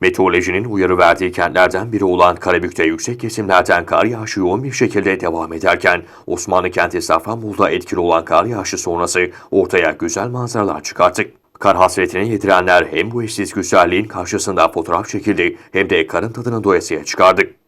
Meteorolojinin uyarı verdiği kentlerden biri olan Karabük'te yüksek kesimlerden kar yağışı yoğun bir şekilde devam ederken Osmanlı kenti Safranbolu'da etkili olan kar yağışı sonrası ortaya güzel manzaralar çıkarttık. Kar hasretini yedirenler hem bu eşsiz güzelliğin karşısında fotoğraf çekildi hem de karın tadını doyasıya çıkardık.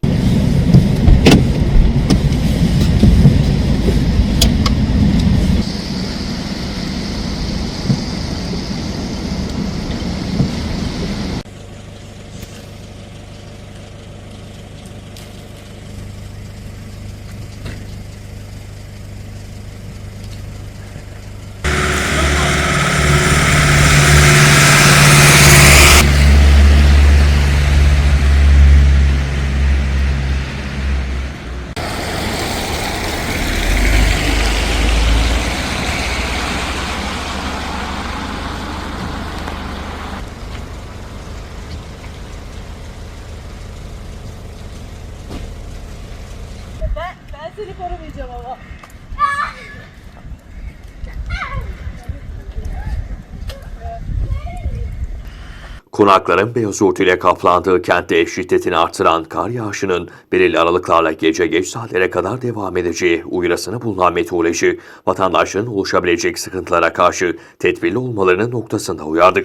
Seni korumayacağım ama. Konakların beyaz örtüyle kaplandığı kentte şiddetini artıran kar yağışının belirli aralıklarla gece geç saatlere kadar devam edeceği uyarısını bulunan meteoroloji, vatandaşların oluşabilecek sıkıntılara karşı tedbirli olmalarının noktasında uyardı.